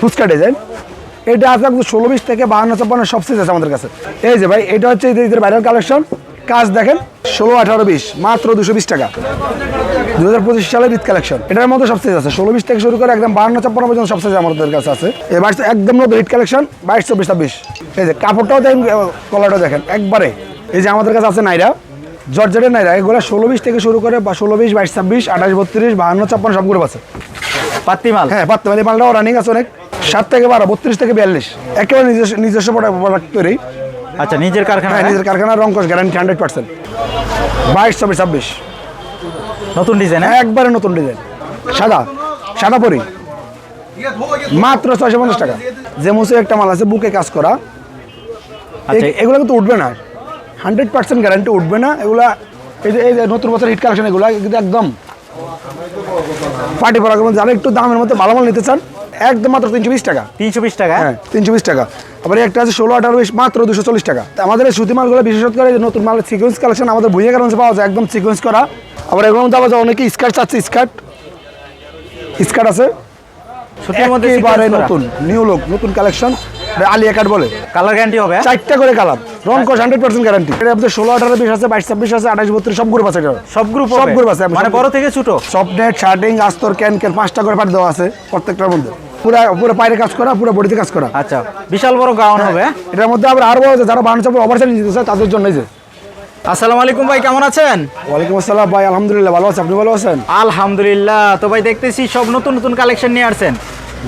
Fuchka design এটা আছে একদম ষোলো বিশ থেকে বাহান্ন ছাপ্পান্ন সব সাইজ আছে আমাদের কাছে। এই যে ভাই এটা হচ্ছে ঈদের ভাইরাল কালেকশন কাজ দেখেন ষোলো আঠারো বিশ মাত্র দুশো বিশ টাকা। দু হাজার পঁচিশ সালের ঈদ কালেকশন এটার মধ্যে সব সাইজ আছে। ষোলো বিশ থেকে শুরু করে একদম বাহান্ন ছাপ্পান্ন পর্যন্ত সব সাইজ আমাদের কাছে আছে। এবার একদম নতুন ঈদ কালেকশন বাইশ চব্বিশ ছাব্বিশ। এই যে কাপড়টাও দেখেন কলারটাও দেখেন একবারে। এই যে আমাদের কাছে আছে নাইরা জর্জেটের নাইরা। এগুলো ষোলো বিশ থেকে শুরু করে বা ষোলো বিশ বাইশ ছাব্বিশ আঠাশ বত্রিশ বাহান্ন ছাপ্পান্ন সব গ্রুপ আছে। পাত্তি মাল হ্যাঁ পাত্তা মানে মালটাও রানিং আছে অনেক। সাত থেকে বারো বত্রিশ থেকে বিয়াল্লিশ। একেবারে নিজস্ব নিজস্ব প্রোডাক্ট তৈরি। আচ্ছা নিজের কারখানা হ্যাঁ নিজের কারখানার রঙ্কশ গ্যারান্টি হান্ড্রেড পার্সেন্ট বাইশ চব্বিশ ছাব্বিশ। নতুন ডিজাইন একবারে নতুন ডিজাইন সাদা সাদা পরি। মাত্র ছয়শো পঞ্চাশ টাকা। যে মুসে একটা মাল আছে বুকে কাজ করা। আচ্ছা এগুলো কিন্তু উঠবে না। হান্ড্রেড পার্সেন্ট গ্যারান্টি উঠবে না। এগুলা এই যে এই যে নতুন বছর হিট কালেকশন এগুলো কিন্তু একদম। পার্টি পড়া যারা একটু দামের মধ্যে ভালো মাল নিতে চান একদম মাত্র তিনশো বিশ টাকা। তিনশো বিশ টাকা? হ্যাঁ তিনশো বিশ টাকা। আবার একটা আছে ষোলো আঠারো বিশ মাত্র দুশো চল্লিশ টাকা। আমাদের এই সুতি মালগুলো বিশেষত করে নতুন সিকোয়েন্স কালেকশন আমাদের ভুইয়া কারণে পাওয়া যায় একদম সিকোয়েন্স করা। আবার এগুলোর মধ্যে আবার অনেকে স্কার্ট চাচ্ছে স্কার্ট স্কার্ট আছে। একেবারে নতুন নিউ লোক নতুন কালেকশন আলিয়া কাট বলে। কালার গ্যারান্টি হবে? চারটা করে কালার রং কস হান্ড্রেড পার্সেন্ট গ্যারান্টি এটা আপনাদের ষোলো আঠারো বিশ আছে বাইশ ছাব্বিশ আছে আঠাশ বত্রিশ সব গ্রুপ আছে সব গ্রুপ সব গ্রুপ আছে মানে বড় থেকে ছোট? সব নেট শার্টিং আস্তর ক্যান ক্যান পাঁচটা করে পাঠ দেওয়া আছে প্রত্যেকটার মধ্যে। পুরা পুরো পায়ের কাজ করা পুরো বডিতে কাজ করা। আচ্ছা বিশাল বড় গাউন হবে। এটার মধ্যে আবার আরও বড় যারা চাপড় ওভার নিতে চায় তাদের জন্য যে। আসসালামু আলাইকুম ভাই কেমন আছেন? ওয়ালাইকুম আসসালাম ভাই আলহামদুলিল্লাহ ভালো আছে। আপনি ভালো আছেন? আলহামদুলিল্লাহ। তো ভাই দেখতেছি সব নতুন নতুন কালেকশন নিয়ে আসছেন।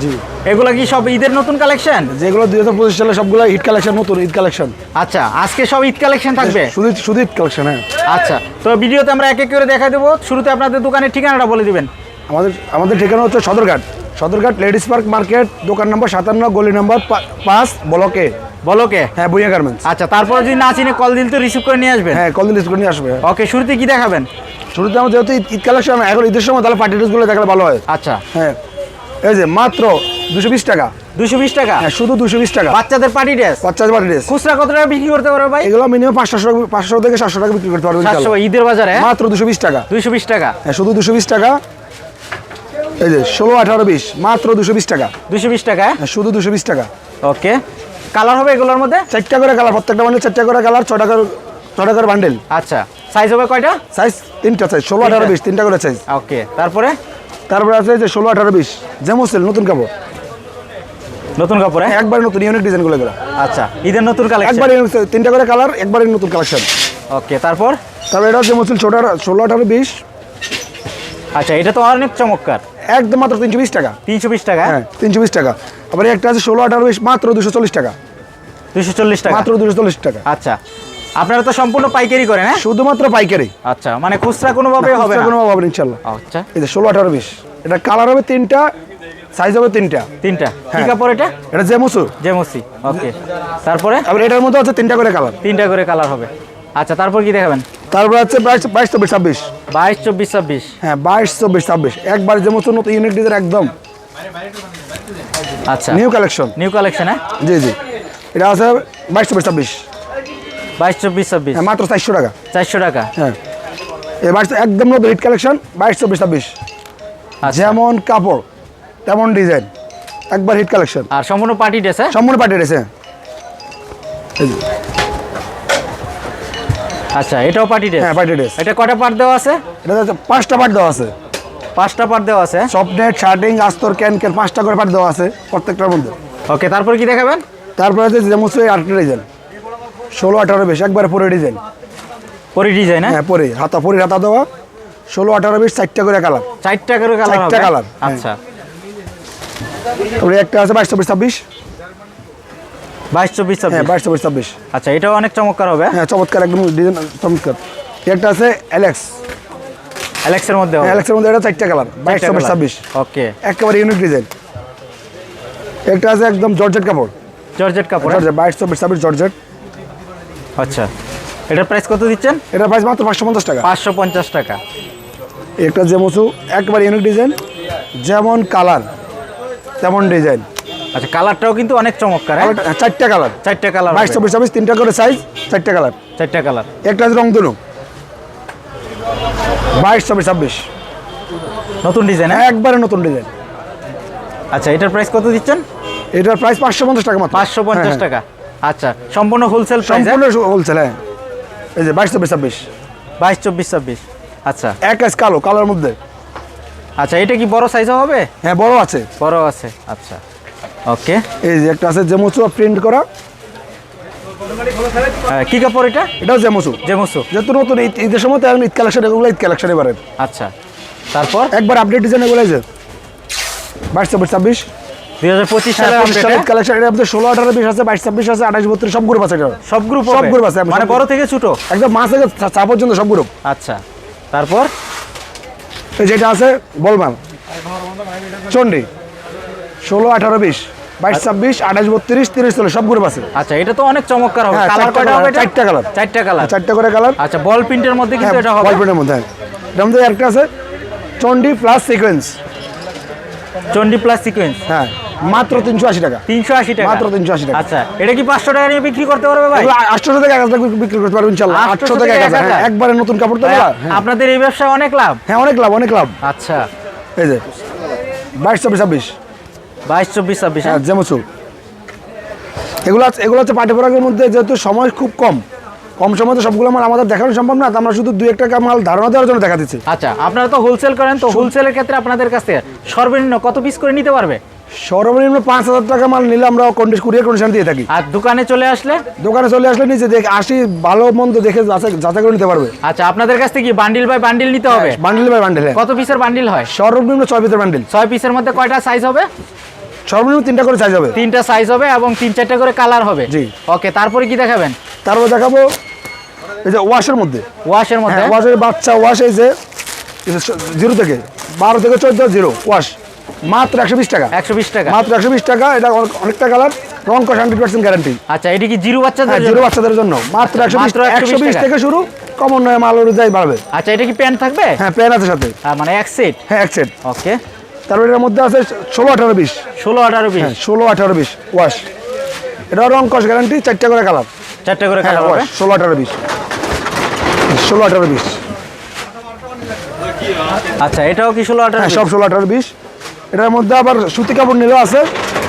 জি। এগুলা কি সব ঈদের নতুন কালেকশন যেগুলো দুই হাজার পঁচিশ সালে সবগুলো ঈদ কালেকশন নতুন ঈদ কালেকশন আচ্ছা আজকে সব ঈদ কালেকশন থাকবে? শুধু শুধু ঈদ কালেকশন হ্যাঁ। আচ্ছা তো ভিডিওতে আমরা এক এক করে দেখা দেবো। শুরুতে আপনাদের দোকানের ঠিকানাটা বলে দিবেন। আমাদের আমাদের ঠিকানা হচ্ছে Sadarghat. Sadarghat ladies park market দোকান নম্বর সাতান্ন গলি নম্বর পাঁচ ব্লকে। বলোকে? হ্যাঁ বুইয়া গার্মেন্টস। আচ্ছা তারপর যদি না চিনে কল দিল তো রিসিভ করে নিয়ে আসবেন? হ্যাঁ কল দিন করে নিয়ে আসবে। ওকে শুরুতে কি দেখাবেন? শুরুতে আমাদের যেহেতু ঈদ- কালেকশন এখন ঈদের সময় তাহলে পার্টি ড্রেসগুলো দেখালে ভালো হয়। আচ্ছা। হ্যাঁ এই যে মাত্র দুশো বিশ টাকা। দুশো বিশ টাকা? হ্যাঁ শুধু দুশো বিশ টাকা। বাচ্চাদের পার্টি ড্রেস বাচ্চা পার্টি ড্রেস খুচরা কত টাকা বিক্রি করতে পারবে ভাই? এগুলো মিনিমাম পাঁচশো পাঁচশো থেকে সাতশো টাকা বিক্রি করতে সাতশো ঈদের বাজারে মাত্র দুশো বিশ টাকা। দুইশো বিশ টাকা। হ্যাঁ শুধু দুশো বিশ টাকা। এই যে ষোলো আঠারো বিশ মাত্র দুশো বিশ টাকা। দুইশো বিশ টাকা? হ্যাঁ শুধু দুশো বিশ টাকা। ওকে। কালার হবে এগুলোর মধ্যে? চারটা করে কালার প্রত্যেকটা বান্ডেল চারটা করে কালার ছটা করে ছটা করে বান্ডেল আচ্ছা সাইজ হবে কয়টা? সাইজ তিনটা সাইজ ষোলো আঠারো বিশ তিনটা করে সাইজ ওকে তারপরে? তারপরে আছে যে ষোলো আঠারো বিশ যেমন সেল নতুন কাপড়। নতুন কাপড়? হ্যাঁ? একবারে নতুন ইউনিক ডিজাইনগুলো এগুলো। আচ্ছা ঈদের নতুন কালেকশন একবারে তিনটা করে কালার একবারে নতুন কালেকশন ওকে তারপর? তারপরে এটা হচ্ছে মুসিল ছোটো ষোলো আঠারো বিশ আচ্ছা এটা তো অনেক চমৎকার। একদম মাত্র তিনশো বিশ টাকা। তিনশো বিশ টাকা? হ্যাঁ তিনশো বিশ টাকা। আবার একটা আছে ষোলো আঠারো বিশ মাত্র দুশো চল্লিশ টাকা। দুশো চল্লিশ টাকা? মাত্র দুশো চল্লিশ টাকা। আচ্ছা আপনারা তো সম্পূর্ণ পাইকারি করেন হ্যাঁ? শুধুমাত্র পাইকারি। আচ্ছা মানে খুচরা কোনোভাবে হবে না? কোনো হবে ইনশাল্লাহ। আচ্ছা। এই যে ষোলো আঠারো বিশ এটা কালার হবে তিনটা সাইজ হবে তিনটা। তিনটা। কি হ্যাঁ। কাপড় এটা? এটা জেমুসু। জেমসি ওকে। তারপরে? আবার এটার মধ্যে আছে তিনটা করে কালার তিনটা করে কালার হবে। আচ্ছা তারপর কি দেখাবেন? তারপর আছে বাইশ বাইশ চব্বিশ ছাব্বিশ। বাইশ চব্বিশ ছাব্বিশ। হ্যাঁ বাইশ চব্বিশ ছাব্বিশ। একবার জেমুসু নতুন ইউনিট ডিজাইন একদম। আচ্ছা। নিউ কালেকশন নিউ কালেকশন হ্যাঁ? জি জি। এটা আছে বাইশ চব্বিশ ছাব্বিশ। বাইশ চব্বিশ ছাব্বিশ। হ্যাঁ মাত্র চারশো টাকা। চারশো টাকা। হ্যাঁ। এই এবার একদম নতুন হিট কালেকশন বাইশ চব্বিশ ছাব্বিশ। আচ্ছা। যেমন কাপড় তেমন ডিজাইন একবার হিট কালেকশন আর সম্পূর্ণ পার্টি ড্রেস হ্যাঁ? সম্পূর্ণ পাঠিয়ে দিয়েছে আচ্ছা এটাও পার্টি ড্রেস হ্যাঁ পার্টি দিয়েছে এটা কটা পার্ট দেওয়া আছে? এটা পাঁচটা পার্ট দেওয়া আছে। পাঁচটা পার্ট দেওয়া আছে? সফট নেট শার্টিং আস্তর ক্যান ক্যান পাঁচটা করে পার্ট দেওয়া আছে প্রত্যেকটার মধ্যে। ওকে তারপর কি দেখাবেন? তারপরে আছে যেমন আরেকটা ডিজাইন। ষোলো আঠারো বেশ একবারে পরে ডিজাইন। পরে ডিজাইন হ্যাঁ? হ্যাঁ পরে হাতা পরে হাতা দেওয়া। ষোলো আঠারো বিশ চারটা করে কালার চারটা করে কালার চারটা colour, হ্যাঁ। আচ্ছা। তারপরে একটা আছে বাইশ চব্বিশ ছাব্বিশ। বাইশ চব্বিশ হ্যাঁ বাইশ চব্বিশ ছাব্বিশ। আচ্ছা এটাও অনেক চমৎকার হবে হ্যাঁ? চমৎকার একদম ডিজাইন চমৎকার। একটা আছে অ্যালেক্স অ্যালেক্সের মধ্যে অ্যালেক্সের মধ্যে এটা চারটা কালার বাইশ চব্বিশ ছাব্বিশ। ওকে একেবারে ইউনিক ডিজাইন একটা আছে একদম জর্জেট কাপড়। জর্জেট কাপড় হ্যাঁ? জর্জেট বাইশ চব্বিশ ছাব্বিশ জর্জেট। আচ্ছা। এটার প্রাইস কত দিচ্ছেন? এটা প্রাইস মাত্র পাঁচশো পঞ্চাশ টাকা। পাঁচশো পঞ্চাশ টাকা। একটা জেমসু একবারে ইউনিক ডিজাইন যেমন কালার তেমন ডিজাইন আচ্ছা কালারটাও কিন্তু অনেক চমৎকার হ্যাঁ? চারটা কালার। চারটা কালার বাইশ চব্বিশ ছাব্বিশ তিনটা করে সাইজ চারটা কালার। চারটা কালার। একটা আছে রংধনু। বাইশ চব্বিশ ছাব্বিশ। নতুন ডিজাইন হ্যাঁ? একবারে নতুন ডিজাইন আচ্ছা এটার প্রাইস কত দিচ্ছেন? এটার প্রাইস পাঁচশো পঞ্চাশ টাকা মাত্র। পাঁচশো পঞ্চাশ হ্যাঁ, টাকা। আচ্ছা সম্পূর্ণ হোলসেল। সম্পূর্ণ হোলসেল হ্যাঁ। এই যে বাইশ চব্বিশ ছাব্বিশ। বাইশ চব্বিশ ছাব্বিশ। আচ্ছা। এক আইস কালো কালোর মধ্যে। আচ্ছা এটা কি বড় সাইজও হবে? হ্যাঁ বড় আছে। বড় আছে। আচ্ছা। ওকে এই যে একটা আছে জেমুচু প্রিন্ট করা। কি কাপড় এটা? এটাও জেমুচু জেমুসু। যেহেতু নতুন ঈদের সময় তো এখন ঈদ কালেকশন এগুলো ঈদ কালেকশন এবারে আচ্ছা। তারপর? একবার আপডেট ডিজাইন এগুলো যে। বাইশ চব্বিশ ছাব্বিশ। দুই হাজার পঁচিশ হ্যাঁ, সালের কালেকশন ষোলো আঠারো বিশ আছে বাইশ ছাব্বিশ আছে আঠাশ বত্রিশ সব গ্রুপ আছে এটা সব গ্রুপ সব group আছে, মানে বড় থেকে ছোট? একদম মাস থেকে চা- চা পর্যন্ত সব গ্রুপ আচ্ছা। তারপর? যেটা আছে বলবান চন্ডি ষোলো আঠারো বিশ বাইশ ছাব্বিশ আঠাশ বত্রিশ তিরিশ চল্লিশ সব গ্রুপ আছে। আচ্ছা এটা তো অনেক চমৎকার হবে। হ্যাঁ, কালার চারটা কয়টা হবে চারটা colour। চারটা কালার চারটা করে কালার আচ্ছা বল প্রিন্টের মধ্যে কিন্তু এটা হবে? গল্পের মধ্যে হ্যাঁ। এটার মধ্যে একটা আছে চন্ডি প্লাস সিকোয়েন্স চন্ডি প্লাস সিকোয়েন্স হ্যাঁ মাত্র তিনশো আশি টাকা। তিনশো আশি টাকা? মাত্র 380 টাকা। আচ্ছা এটা কি পাঁচশো টাকা নিয়ে বিক্রি করতে পারবে ভাই? আটশো থেকে এক হাজার টাকা বিক্রি করতে পারবেন ইনশাল্লাহ। 800 আটশো থেকে এক হাজার থেকে 1000 হ্যাঁ, একবারে নতুন কাপড় তো? হ্যাঁ। আপনাদের এই ব্যবসায় অনেক লাভ? হ্যাঁ অনেক লাভ অনেক লাভ। আচ্ছা। এই যে বাইশ চব্বিশ ছাব্বিশ। বাইশ চব্বিশ ছাব্বিশ হ্যাঁ? যেমন এগুলো এগুলো হচ্ছে পাঠ্য পড়ার মধ্যে যেহেতু সময় খুব কম। কম সময় তো সবগুলো মাল আমাদের দেখানো সম্ভব না আমরা শুধু দুই একটা মাল ধারণা দেওয়ার জন্য দেখা দিচ্ছি। আচ্ছা আপনারা তো হোলসেল করেন তো হোলসেলের ক্ষেত্রে আপনাদের কাছ সর্বনিম্ন কত পিস করে নিতে পারবে? সর্বনিম্ন পাঁচ হাজার টাকা মাল নিলে আমরা কন্ডিশন কুরিয়ার কন্ডিশন দিয়ে থাকি। আর দোকানে চলে আসলে? দোকানে চলে আসলে নিচে দেখে আসি ভালো মন্দ দেখে যাচাই করে নিতে পারবে। আচ্ছা আপনাদের কাছ থেকে কি বান্ডিল বাই বান্ডিল নিতে হবে? বান্ডেল বাই বান্ডেল কত পিসের বান্ডিল হয়? সর্বনিম্ন ছয় পিসের বান্ডেল ছয় পিসের মধ্যে কয়টা সাইজ হবে? সর্বনিম্ন তিনটা করে সাইজ হবে। তিনটা সাইজ হবে এবং তিন চারটা করে কালার হবে। জি। ওকে তারপরে কি দেখাবেন? তারপর দেখাবো এই যে ওয়াশের মধ্যে। ওয়াশের মধ্যে? হ্যাঁ ওয়াশের বাচ্চা ওয়াশ এই যে জিরো থেকে বারো থেকে চোদ্দ জিরো ওয়াশ মাত্র একশো বিশ টাকা। একশো বিশ টাকা। মাত্র একশো বিশ টাকা এটা অনেকটা কালার রং কস হান্ড্রেড পার্সেন্ট গ্যারান্টি আচ্ছা এটি কি জিরো বাচ্চাদের হ্যাঁ জিরো বাচ্চাদের জন্য। মাত্র একশো বিশ একশো বিশ থেকে শুরু কমন নয় মাল অনুযায়ী বাড়বে। আচ্ছা এটা কি প্যান্ট থাকবে? হ্যাঁ প্যান আছে সাথে। মানে এক সেট হ্যাঁ এক সেট ওকে তারপরে এটার মধ্যে আছে ষোলো আঠারো বিশ। ষোলো আঠারো বিশ। হ্যাঁ ষোলো আঠারো বিশ। ওয়াশ। এটা রং কস গ্যারান্টি চারটে করে কালার চারটে করে হ্যাঁ কালার ওয়াশ ষোলো আঠারো বিশ। ষোলো আঠারো বিশ। আচ্ছা এটাও কি ষোলো আঠারো হ্যাঁ সব ষোলো আঠারো বিশ। এটার মধ্যে আবার সুতি কাপড় নিলেও আছে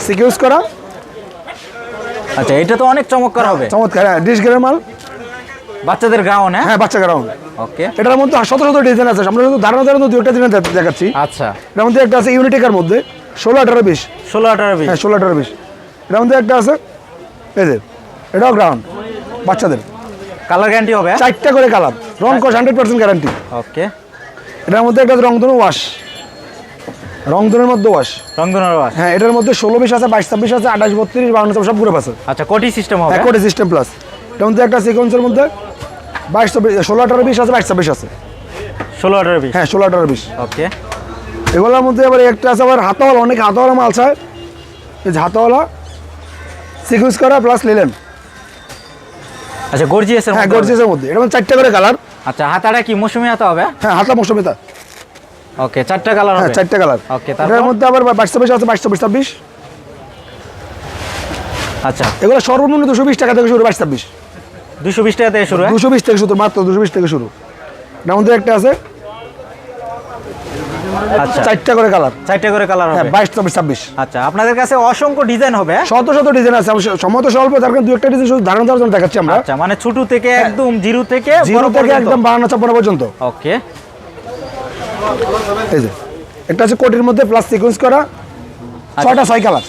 সিকিউজ করা। আচ্ছা এটা তো অনেক চমৎকার হবে। চমৎকার হ্যাঁ ডিশ গেমের মাল বাচ্চাদের গাউন হ্যাঁ? হ্যাঁ বাচ্চা গ্রাউন্ড ওকে এটার মধ্যে শত শত ডিজাইন আছে। আমরা শুধু ধারণা ধারণা দু একটা ডিজাইন দেখাচ্ছি। আচ্ছা। এটার মধ্যে একটা আছে ইউনিটেকার মধ্যে ষোলো আঠারো বিশ। ষোলো আঠারো বিশ। হ্যাঁ ষোলো আঠারো বিশ। এটার মধ্যে একটা আছে যে এটাও গ্রাউন্ড বাচ্চাদের। কালার গ্যারান্টি হবে হ্যাঁ? চারটা করে কালার রং কস হান্ড্রেড পার্সেন্ট গ্যারান্টি ওকে এটার মধ্যে একটা রংধনু ওয়াশ রংধনুর মধ্যে ওয়াশ রংধনুর ওয়াশ হ্যাঁ এটার মধ্যে ষোলো বিশ আছে বাইশ ছাব্বিশ আছে আঠাশ বত্রিশ বাউন্ন সব গ্রুপ আছে আচ্ছা কোটি সিস্টেম হবে হ্যাঁ কোটি সিস্টেম প্লাস এটার মধ্যে একটা সিকোয়েন্সের মধ্যে বাইশ চব্বিশ ষোলো আঠারো বিশ আছে বাইশ ছাব্বিশ আছে। ষোলো আঠারো বিশ? হ্যাঁ ষোলো আঠারো বিশ। ওকে। এগুলোর মধ্যে আবার একটা আছে আবার হাতাওয়ালা অনেক হাতাওয়ালা মাল চায় হাতাওয়ালা সিকুয়েন্স করা প্লাস লিলেন আচ্ছা গর্জিয়াসের হ্যাঁ মধ্যে হবে। গর্জিয়াসের মধ্যে। মধ্যে চারটা করে কালার আচ্ছা হাতাটা কি মৌসুমি হাতা হবে? হ্যাঁ হাতা মৌসুমিতা ওকে চারটা কালার হ্যাঁ চারটা কালার ওকে এটার মধ্যে আবার বাইশ ছাব্বিশ আছে বাইশ চব্বিশ ছাব্বিশ। আচ্ছা। এগুলো সর্বনিম্ন দুশো বিশ টাকা থেকে শুরু বাইশ ছাব্বিশ। দুশো বিশ টাকা থেকে শুরু হ্যাঁ? দুশো বিশ থেকে শুরু মাত্র দুশো বিশ থেকে শুরু। মধ্যে একটা আছে। আচ্ছা। চারটা করে কালার। চারটা করে কালার হ্যাঁ হবে। বাইশ চব্বিশ ছাব্বিশ। আচ্ছা আপনাদের কাছে অসংখ্য ডিজাইন হবে হ্যাঁ? শত শত ডিজাইন আছে। আমার সময় তো স্বল্প তার কারণে দু একটা ডিজাইন শুধু ধারণা জন্য দেখাচ্ছি আমরা। আচ্ছা মানে ছোট থেকে একদম জিরো থেকে জিরো থেকে একদম বাহান্ন ছাপ্পান্ন পর্যন্ত। ওকে। এই যে একটা আছে কোটির মধ্যে প্লাস সিকোয়েন্স করা ছয়টা ছয় কালার।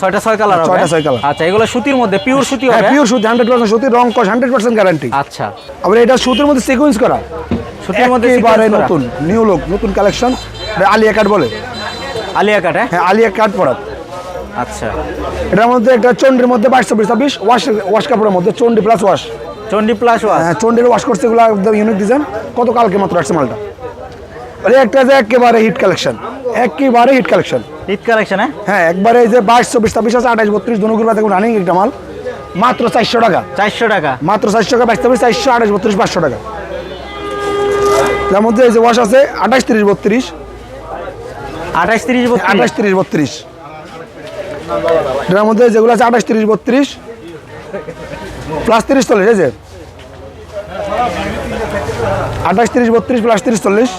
ছয়টা ছয় কালার ছয়টা ছয় colour। আচ্ছা এগুলো সুতির মধ্যে পিওর সুতি হ্যাঁ হবে? পিওর সুতি হান্ড্রেড পার্সেন্ট সুতি রং কস হান্ড্রেড পার্সেন্ট গ্যারান্টি আচ্ছা। আবার এটা সুতির মধ্যে সিকোয়েন্স করা। সুতির মধ্যে একেবারে নতুন নিউ লুক নতুন কালেকশন আলিয়া কাট বলে। আলিয়া কাট হ্যাঁ? হ্যাঁ আলিয়া কাট পরা। আচ্ছা। এটার মধ্যে একটা চন্ডির মধ্যে বাইশ চব্বিশ ছাব্বিশ ওয়াশ ওয়াশ কাপড়ের মধ্যে চন্ডি প্লাস ওয়াশ চন্ডি প্লাস ওয়াশ হ্যাঁ চন্ডির ওয়াশ করছে এগুলো একদম ইউনিক ডিজাইন কত কালকে মাত্র আসছে মালটা? একটা যে একেবারে হিট কালেকশন একেবারে হিট কালেকশন ঈদ কালেকশন হ্যাঁ? একবারে এই যে বাইশ চব্বিশ ছাব্বিশ আছে আঠাশ বত্রিশ দুনুগুলো দেখুন রানিং একটা মাল। মাত্র চারশো টাকা। চারশো টাকা। মাত্র চারশো টাকা বাইশ ছাব্বিশ চারশো আঠাশ বত্রিশ পাঁচশো টাকা। তার মধ্যে এই যে ওয়াশ আছে আঠাশ তিরিশ বত্রিশ। আঠাশ তিরিশ আঠাশ তিরিশ বত্রিশ। এটার মধ্যে যেগুলো আছে আঠাশ তিরিশ বত্রিশ। প্লাস তিরিশ চল্লিশ এই যে। আঠাশ তিরিশ বত্রিশ প্লাস তিরিশ চল্লিশ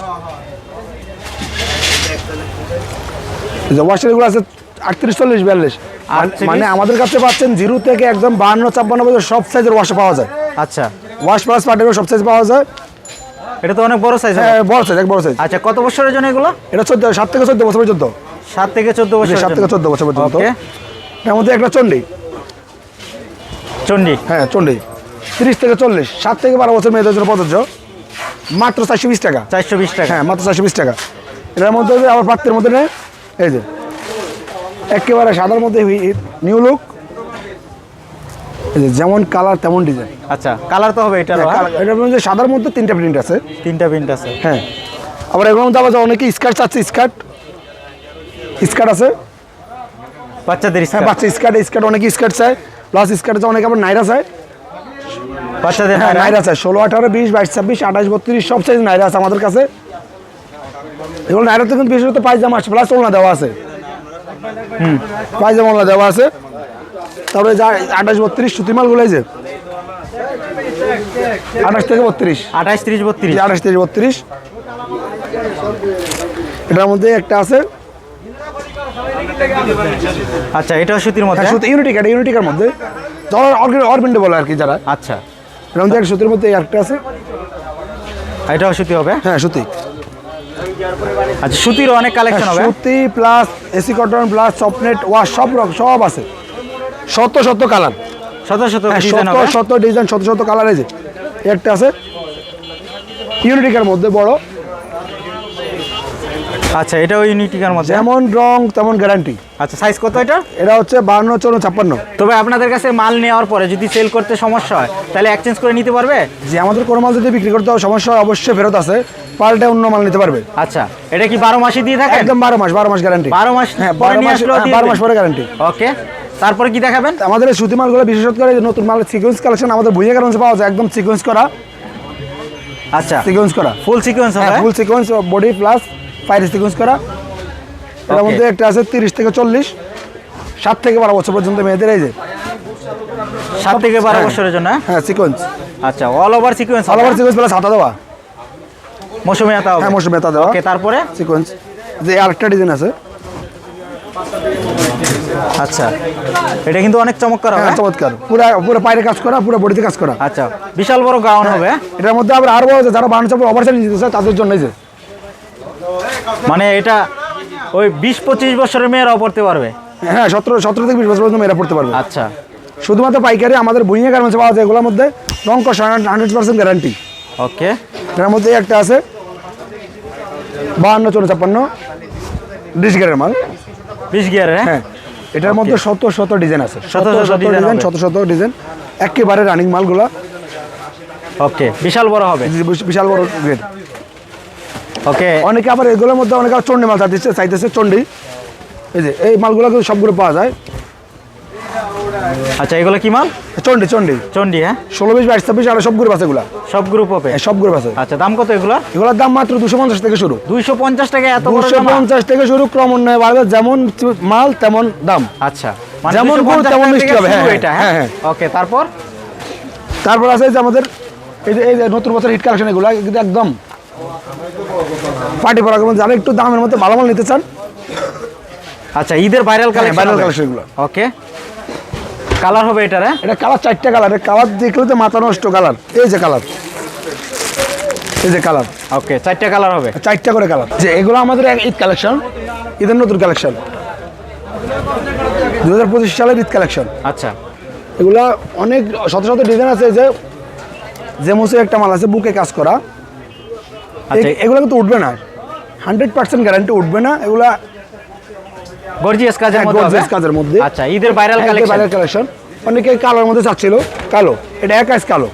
এই যে ওয়াশের এগুলো আছে আটত্রিশ চল্লিশ বিয়াল্লিশ। আটত্রিশ? মানে আমাদের কাছে পাচ্ছেন জিরো থেকে একদম বাহান্ন ছাপ্পান্ন পর্যন্ত সব সাইজের ওয়াশ পাওয়া যায়। আচ্ছা। ওয়াশ প্লাস পার্টির সব সাইজ পাওয়া যায়। এটা তো অনেক বড় সাইজ হ্যাঁ বড় সাইজ এক বড় সাইজ আচ্ছা কত বছরের জন্য এগুলো? এটা চোদ্দ সাত থেকে চোদ্দ বছর পর্যন্ত। সাত থেকে চোদ্দ বছর সাত থেকে চোদ্দ বছর পর্যন্ত। এর মধ্যে একটা চন্ডী চন্ডি হ্যাঁ চন্ডী তিরিশ থেকে চল্লিশ সাত থেকে বারো বছর মেয়েদের জন্য প্রযোজ্য। মাত্র চারশো বিশ টাকা। চারশো বিশ টাকা। হ্যাঁ মাত্র চারশো বিশ টাকা। এটার মধ্যে যে আবার পাত্রের মধ্যে নেই এই যে একেবারে সাদার মধ্যে নিউ লুক যেমন কালার তেমন ডিজাইন আচ্ছা কালার তো হবে এটা এটার মধ্যে সাদার মধ্যে তিনটা প্রিন্ট আছে। তিনটা প্রিন্ট আছে। হ্যাঁ। আবার এগুলোর মধ্যে আবার অনেকে স্কার্ট চাচ্ছে স্কার্ট স্কার্ট আছে। বাচ্চাদের হ্যাঁ বাচ্চা স্কার্ট স্কার্ট অনেকে স্কার্ট চায়। প্লাস স্কার্ট আছে অনেকে আবার নাইরা চায়। বাচ্চাদের হ্যাঁ নাইরা। নাইরা চায়। ষোলো আঠারো বিশ বাইশ ছাব্বিশ আঠাশ বত্রিশ সব সাইজ নাইরা আছে আমাদের কাছে। এগুলো নাইরাতে কিন্তু বিশেষত পায়জামা আছে প্লাস ওলনা দেওয়া আছে। হুম পায়জামা ওলনা দেওয়া আছে। তারপরে যা আঠাশ বত্রিশ সুতি মালগুলো যে। আঠাশ থেকে বত্রিশ। আঠাশ ত্রিশ বত্রিশ। আঠাশ থেকে বত্রিশ। এটার মধ্যে একটা আছে। আচ্ছা এটাও সুতির মধ্যে? হ্যাঁ সুতি ইউনিটিক এটা ইউনিটিকের মধ্যে। যারা অরবিন্ডে বলে আর কি যারা। আচ্ছা। এর মধ্যে একটা সুতির মধ্যে একটা আছে। এটাও সুতি হবে? হ্যাঁ সুতি। আচ্ছা সুতির অনেক কালেকশন হবে। হ্যাঁ, সুতি প্লাস এসি কটন প্লাস চপনেট ওয়াশ সব রকম সব আছে। শত শত কালার শত শত হ্যাঁ ডিজাইন শত শত ডিজাইন শত শত কালার আছে একটা আছে। ইউনিটিকের মধ্যে বড়। আচ্ছা এটাও ইউনিটিকার মধ্যে? যেমন রং তেমন গ্যারান্টি আচ্ছা সাইজ কত এটা? এটা হচ্ছে বান্ন চৌন্ন ছাপ্পান্ন। তবে আপনাদের কাছে মাল নেওয়ার পরে যদি সেল করতে সমস্যা হয় তাহলে এক্সচেঞ্জ করে নিতে পারবে? যে আমাদের কোনো মাল যদি বিক্রি করতে হয় সমস্যা হয় অবশ্যই ফেরত আছে। পাল্টে অন্য মাল নিতে পারবে। আচ্ছা এটা কি বারো মাসই দিয়ে থাকেন? একদম বারো মাস বারো মাস গ্যারান্টি বারো মাস হ্যাঁ পরে বারো মাস হ্যাঁ, বারো মাস পরে গ্যারান্টি ওকে তারপরে কি দেখাবেন? আমাদের সুতি মালগুলো বিশেষত করে নতুন মাল সিকোয়েন্স কালেকশন আমাদের ভুইয়া কারণে পাওয়া যায় একদম সিকোয়েন্স করা। আচ্ছা সিকোয়েন্স করা। ফুল সিকোয়েন্স হ্যাঁ হবে full sequence body plus five sequence করা। এর মধ্যে একটা আছে তিরিশ থেকে চল্লিশ। সাত থেকে বারো বছর পর্যন্ত মেয়েদের এই যে। সাত থেকে বারো হ্যাঁ। বছরের জন্য? হ্যাঁ? হ্যাঁ সিকোয়েন্স আচ্ছা all over sequence all over sequence plus হাতা দেওয়া। মৌসুমি আতা হ্যাঁ মৌসুমি হাতা দেওয়া। ওকে তারপরে? সিকোয়েন্স যে আরেকটা ডিজাইন আছে। আচ্ছা এটা কিন্তু অনেক চমৎকার হবে। হ্যাঁ চমৎকার। পুরো পুরো পায়ের কাজ করা পুরো বডিতে কাজ করা। আচ্ছা বিশাল বড় গাউন হবে। এটার মধ্যে আবার আরও আছে যারা বানানো চাপড় ওভার সাইজ নিতে চায় তাদের জন্য যে। মানে এটা ওই বিশ পঁচিশ বছরের মেয়েরাও পড়তে পারবে? হ্যাঁ সতেরো সতেরো থেকে বিশ বছর পর্যন্ত মেয়েরা পড়তে পারবে। আচ্ছা। শুধুমাত্র পাইকারি আমাদের বইয়া গার্মেন্টসে পাওয়া যায় এগুলোর মধ্যে রং কষ হান্ড্রেড পার্সেন্ট গ্যারান্টি ওকে এর মধ্যে একটা আছে বাহান্ন চল্লিশ ছাপ্পান্ন। বিশ গিয়ারের মাল। বিশ গিয়ারের হ্যাঁ এটার মধ্যে শত শত ডিজাইন আছে। শত শত ডিজাইন। শত শত ডিজাইন একেবারে রানিং মালগুলা। ওকে বিশাল বড় হবে। বিশাল বড় গ্রেড ওকে অনেকে আবার এগুলোর মধ্যে অনেকে আবার চন্ডি মাল চাইতেছে চাইতেছে চন্ডি এই যে এই মালগুলো কিন্তু সবগুলো পাওয়া যায়। আচ্ছা এগুলো কি মাল? চন্ডি চন্ডি চন্ডি হ্যাঁ? ষোলো বিশ বাইশ ছাব্বিশ আর সব গ্রুপ আছে এগুলা। সব গ্রুপ হবে সব গ্রুপ আছে। আচ্ছা দাম কত এগুলো? এগুলোর দাম মাত্র দুশো পঞ্চাশ থেকে শুরু। দুইশো পঞ্চাশ টাকা এত দুশো পঞ্চাশ থেকে শুরু ক্রমান্বয়ে বাড়বে যেমন মাল তেমন দাম। আচ্ছা মানে যেমন গুড় তেমন মিষ্টি হবে, হ্যাঁ, হ্যাঁ, হ্যাঁ ওকে তারপর? তারপর আছে যে আমাদের এই যে এই যে নতুন বছর হিট কালেকশন এগুলো একদম পার্টি পরা যারা একটু দামের মধ্যে ভালো মাল নিতে চান। আচ্ছা ঈদের ভাইরাল কালেকশন collection এগুলো। ওকে কালার হবে এটার হ্যাঁ? এটা কালার চারটা কালার কালার দেখলে তো মাথা নষ্ট কালার এই যে কালার এই যে কালার ওকে চারটা কালার হবে? চারটা করে কালার যে এগুলো আমাদের এক ঈদ কালেকশন ঈদের নতুন কালেকশন দু হাজার পঁচিশ সালের ঈদ কালেকশন আচ্ছা। এগুলা অনেক শত শত ডিজাইন আছে যে যে জেমুসে একটা মাল আছে বুকে কাজ করা। এগুলো কিন্তু উঠবে না। হান্ড্রেড পার্সেন্ট গ্যারান্টি উঠবে না। এগুলা গর্জিয়াস কাজের হ্যাঁ, মধ্যে gorgeous কাজের মধ্যে। আচ্ছা ঈদের ভাইরাল কালেকশন বাইরের কালেকশন অনেকে কালোর মধ্যে চাচ্ছিল। কালো। এটা একাইস কালো।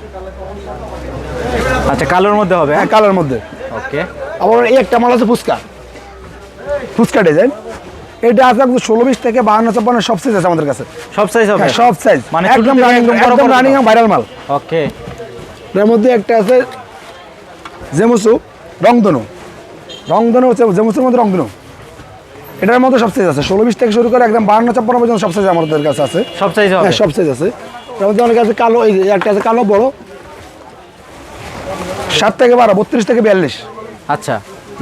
আচ্ছা কালোর মধ্যে হবে হ্যাঁ? কালোর মধ্যে। ওকে আবার এই একটা মাল আছে ফুচকা। ফুচকা ডিজাইন এটা আছে ষোলো বিশ থেকে বাহান্ন ছাপ্পান্ন সব সাইজ আছে আমাদের কাছে। সব সাইজ হবে? হ্যাঁ সব সাইজ মানে একদম রানিং একদম। রানিং ভাইরাল মাল। ওকে এর মধ্যে একটা আছে জেমুসু রংধনু। রংধনু হচ্ছে জেমুসুর মধ্যে রংধনু। এটার মধ্যে সব সাইজ আছে ষোলো বিশ থেকে শুরু করে একদম বাহান্ন ছাপ্পান্ন পর্যন্ত সব সাইজ আমাদের কাছে আছে। সব সাইজ হ্যাঁ সব সাইজ আছে। এর মধ্যে অনেক আছে কালো এই একটা আছে কালো বড়। সাত থেকে বারো বত্রিশ থেকে বিয়াল্লিশ। আচ্ছা।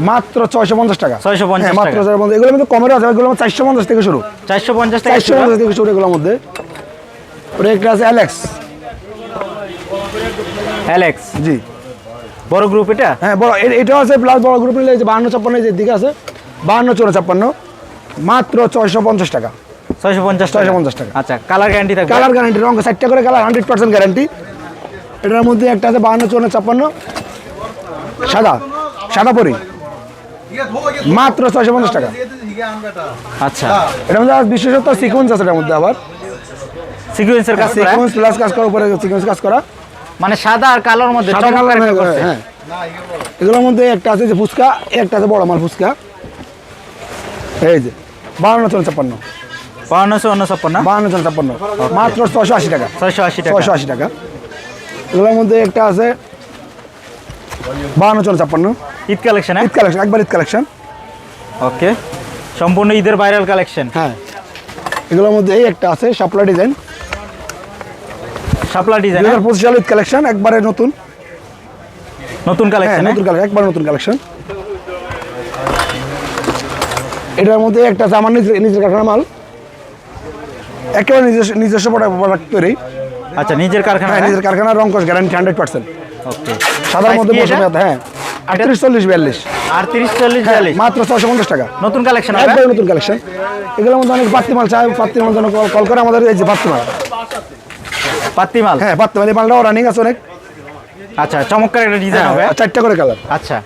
মাত্র ছয়শো পঞ্চাশ টাকা। ছয়শো পঞ্চাশ মাত্র টাকা। 650 এগুলোর মধ্যে কমেরও আছে এগুলো চারশো পঞ্চাশ থেকে শুরু। চারশো পঞ্চাশ চারশো পঞ্চাশ থেকে শুরু এগুলোর মধ্যে। একটা আছে অ্যালেক্স অ্যালেক্স জি। বড় গ্রুপ এটা? হ্যাঁ বড় এটাও আছে প্লাস বড় গ্রুপ নিলে এই যে বাহান্ন ছাপ্পান্ন এই যে দিকে আছে বাহান্ন চৌন্ন ছাপ্পান্ন মাত্র ছয়শো পঞ্চাশ টাকা। ছয়শো পঞ্চাশ 650 টাকা। আচ্ছা কালার গ্যারান্টি থাকবে? কালার গ্যারান্টি রঙ চারটা করে কালার হান্ড্রেড পার্সেন্ট গ্যারান্টি এটার মধ্যে একটা আছে বাহান্ন চৌন্ন ছাপ্পান্ন সাদা সাদা পরি। মাত্র ছয়শো পঞ্চাশ টাকা। আচ্ছা। এটার মধ্যে বিশেষত সিকোয়েন্স আছে এটার মধ্যে আবার। সিকুয়েন্সের কাজ করা? সিকোয়েন্স প্লাস কাজ করার উপরে সিকোয়েন্স কাজ করা। মানে সাদা আর কালোর মধ্যে সাদা চমৎকার কালার হ্যাঁ এগুলোর মধ্যে একটা আছে যে ফুচকা একটা আছে বড় মাল ফুচকা। এই যে বাহান্ন চল্লিশ ছাপ্পান্ন। বাউন্নশো উনছাপ্পান্ন বাহান্ন চল্লিশ ছাপ্পান্ন। মাত্র ছয়শো আশি টাকা। ছয়শো আশি টাকা। ছয়শো আশি টাকা। এগুলোর মধ্যে একটা আছে ছাপ্পান্ন। ঈদ কালেকশন ঈদ কালেকশন একবার ঈদ কালেকশন। ওকে সম্পূর্ণ ঈদের ভাইরাল কালেকশন। হ্যাঁ। এগুলোর মধ্যে এই একটা আছে শাপলা ডিজাইন। শাপলা ডিজাইন হাজার পঁচিশ সালে ঈদ কালেকশন একবারে নতুন। নতুন হ্যাঁ কালেকশন নতুন কালেকশন একবার নতুন কালেকশন এটার মধ্যে একটা আছে আমার নিজের নিজের কারখানা মাল। একেবারে নিজস্ব নিজস্ব প্রোডাক্ট তৈরি। আচ্ছা নিজের কারখানা হ্যাঁ নিজের কারখানার রঙ্কশ গ্যারান্টি হান্ড্রেড পার্সেন্ট ওকে। সাদার মধ্যে হ্যাঁ। আটত্রিশ চল্লিশ বিয়াল্লিশ। আর তিরিশ চল্লিশ হ্যাঁ বিয়াল্লিশ? মাত্র ছশো পঞ্চাশ টাকা। নতুন কালেকশন একবারে নতুন কালেকশন এগুলোর মধ্যে অনেক পাত্তি মাল চাই পাত্তি মাল জন্য কল করে আমাদের এই যে পাত্তি মাল পাত্তি মাল হ্যাঁ পাত্তি মাল এই মালটাও রানিং আছে অনেক। আচ্ছা চমৎকার একটা ডিজাইন হ্যাঁ, হবে। চারটা করে কালার আচ্ছা।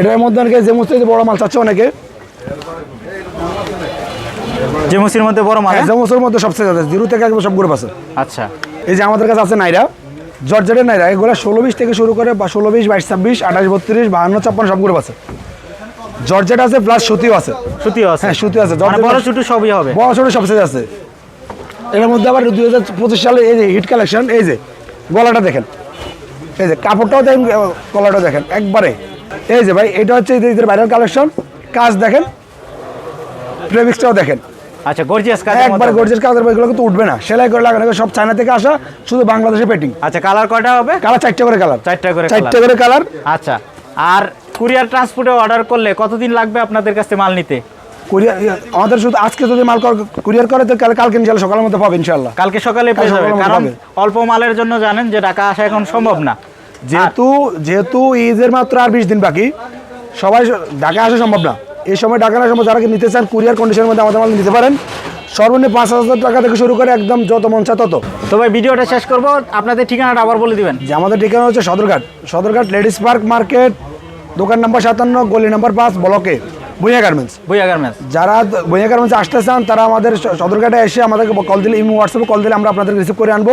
এটার মধ্যে অনেকে যে মুস্তে বড় মাল চাচ্ছে অনেকে। যে মুসির মধ্যে বড় মাল হ্যাঁ হ্যাঁ? জেমসের মধ্যে সবচেয়ে জিরো থেকে একবার সব গ্রুপ আছে। আচ্ছা। এই যে আমাদের কাছে আছে নাইরা জর্জেটের নাইরা এগুলো ষোলো বিশ থেকে শুরু করে বা ষোলো বিশ বাইশ ছাব্বিশ আঠাশ বত্রিশ বাহান্ন ছাপ্পান্ন সব গ্রুপ আছে। জর্জেট আছে প্লাস সুতিও আছে। সুতিও আছে। হ্যাঁ সুতি আছে। মানে বড় ছোট সবই হবে। বড় ছোট সবচেয়ে আছে। এর মধ্যে আবার দুই হাজার পঁচিশ সালে এই যে হিট কালেকশন এই যে গলাটা দেখেন এই যে কাপড়টাও দেখেন গলাটাও দেখেন একবারে। এই যে ভাই এটা হচ্ছে ঈদের বাইরের কালেকশন কাজ দেখেন প্রেমিক্সটাও দেখেন। আচ্ছা গর্জিয়াস কাজ একবার গর্জের কাজের বইগুলো কিন্তু উঠবে না। সেলাই করে লাগানো সব চায়না থেকে আসা শুধু বাংলাদেশে পেটিং আচ্ছা কালার কয়টা হবে? কালার চারটে করে কালার চারটা করে চারটে করে কালার আচ্ছা আর কুরিয়ার ট্রান্সপোর্টে অর্ডার করলে কতদিন লাগবে আপনাদের কাছে মাল নিতে? কুরিয়ার আমাদের শুধু আজকে যদি মাল কুরিয়ার করে তো কাল কালকে ইনশাল্লাহ সকালের মধ্যে পাবে ইনশাল্লাহ। কালকে সকালে পেয়ে যাবে। কারণ অল্প মালের জন্য জানেন যে ঢাকা আসা এখন সম্ভব না। যেহেতু যেহেতু ঈদের মাত্র আর বিশ দিন বাকি সবাই ঢাকা আসা সম্ভব না। এই সময় ঢাকা আসা সম্ভব যারা নিতে চান কুরিয়ার কন্ডিশনের মধ্যে আমাদের মাল নিতে পারেন। সর্বনিম্ন পাঁচ হাজার টাকা থেকে শুরু করে একদম যত মন চায় তত। তো ভাই ভিডিওটা শেষ করব। আপনাদের ঠিকানাটা আবার বলে দিবেন। যে আমাদের ঠিকানা হচ্ছে Sadarghat. Sadarghat ladies park market দোকান নাম্বার সাতান্ন গলি নাম্বার পাঁচ ব্লকে বইয়া গার্মেন্টস। বইয়া গার্মেন্টস। যারা বইয়া গার্মেন্টসে আসতে চান তারা আমাদের সদরঘাটে এসে আমাদেরকে কল দিলে ইমো হোয়াটসঅ্যাপে কল দিলে আমরা আপনাদের রিসিভ করে আনব।